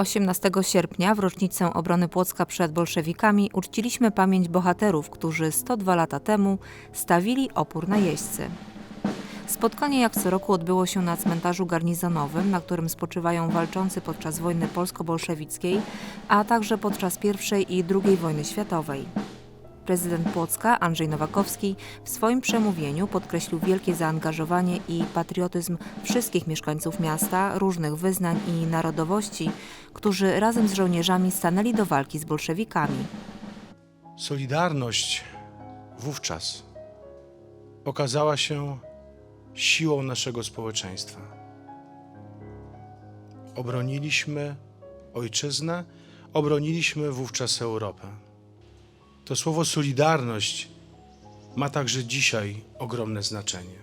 18 sierpnia, w rocznicę obrony Płocka przed bolszewikami, uczciliśmy pamięć bohaterów, którzy 102 lata temu stawili opór najeźdźcy. Spotkanie jak co roku odbyło się na cmentarzu garnizonowym, na którym spoczywają walczący podczas wojny polsko-bolszewickiej, a także podczas I i II wojny światowej. Prezydent Płocka Andrzej Nowakowski w swoim przemówieniu podkreślił wielkie zaangażowanie i patriotyzm wszystkich mieszkańców miasta, różnych wyznań i narodowości, którzy razem z żołnierzami stanęli do walki z bolszewikami. Solidarność wówczas okazała się siłą naszego społeczeństwa. Obroniliśmy ojczyznę, obroniliśmy wówczas Europę. To słowo solidarność ma także dzisiaj ogromne znaczenie.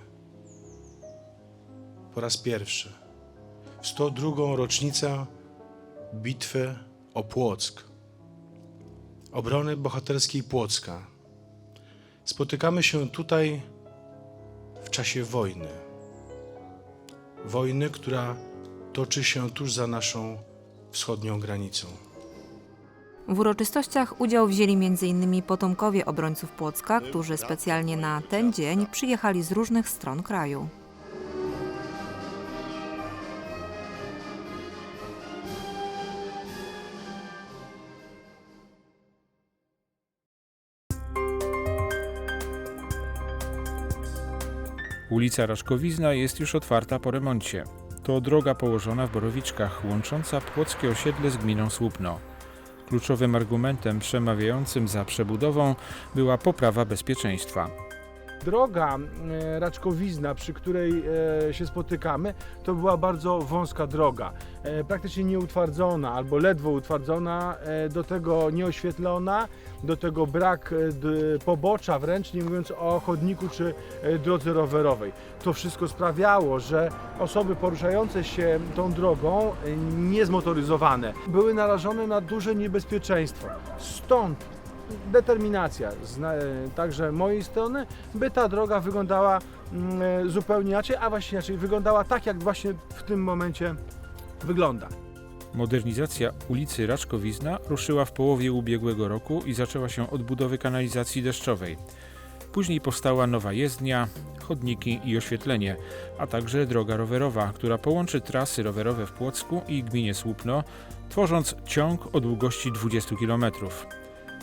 Po raz pierwszy, w 102. rocznicę bitwy o Płock, obrony bohaterskiej Płocka. Spotykamy się tutaj w czasie wojny. Wojny, która toczy się tuż za naszą wschodnią granicą. W uroczystościach udział wzięli m.in. potomkowie obrońców Płocka, którzy specjalnie na ten dzień przyjechali z różnych stron kraju. Ulica Raszkowizna jest już otwarta po remoncie. To droga położona w Borowiczkach, łącząca płockie osiedle z gminą Słupno. Kluczowym argumentem przemawiającym za przebudową była poprawa bezpieczeństwa. Droga e, Raczkowizna, przy której e, się spotykamy, to była bardzo wąska droga, e, praktycznie nieutwardzona albo ledwo utwardzona, do tego nieoświetlona, do tego brak pobocza, wręcz nie mówiąc o chodniku czy drodze rowerowej. To wszystko sprawiało, że osoby poruszające się tą drogą, niezmotoryzowane, były narażone na duże niebezpieczeństwo. Stąd determinacja e, także mojej strony, by ta droga wyglądała mm, e, zupełnie inaczej, a właśnie inaczej wyglądała tak, jak właśnie w tym momencie wygląda. Modernizacja ulicy Raczkowizna ruszyła w połowie ubiegłego roku i zaczęła się od budowy kanalizacji deszczowej. Później powstała nowa jezdnia, chodniki i oświetlenie, a także droga rowerowa, która połączy trasy rowerowe w Płocku i gminie Słupno, tworząc ciąg o długości 20 km.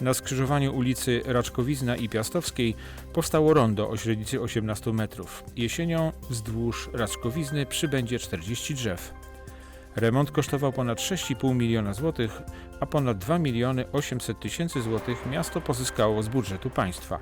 Na skrzyżowaniu ulicy Raczkowizna i Piastowskiej powstało rondo o średnicy 18 metrów. Jesienią wzdłuż Raczkowizny przybędzie 40 drzew. Remont kosztował ponad 6,5 miliona złotych, a ponad 2 miliony 800 tysięcy złotych miasto pozyskało z budżetu państwa.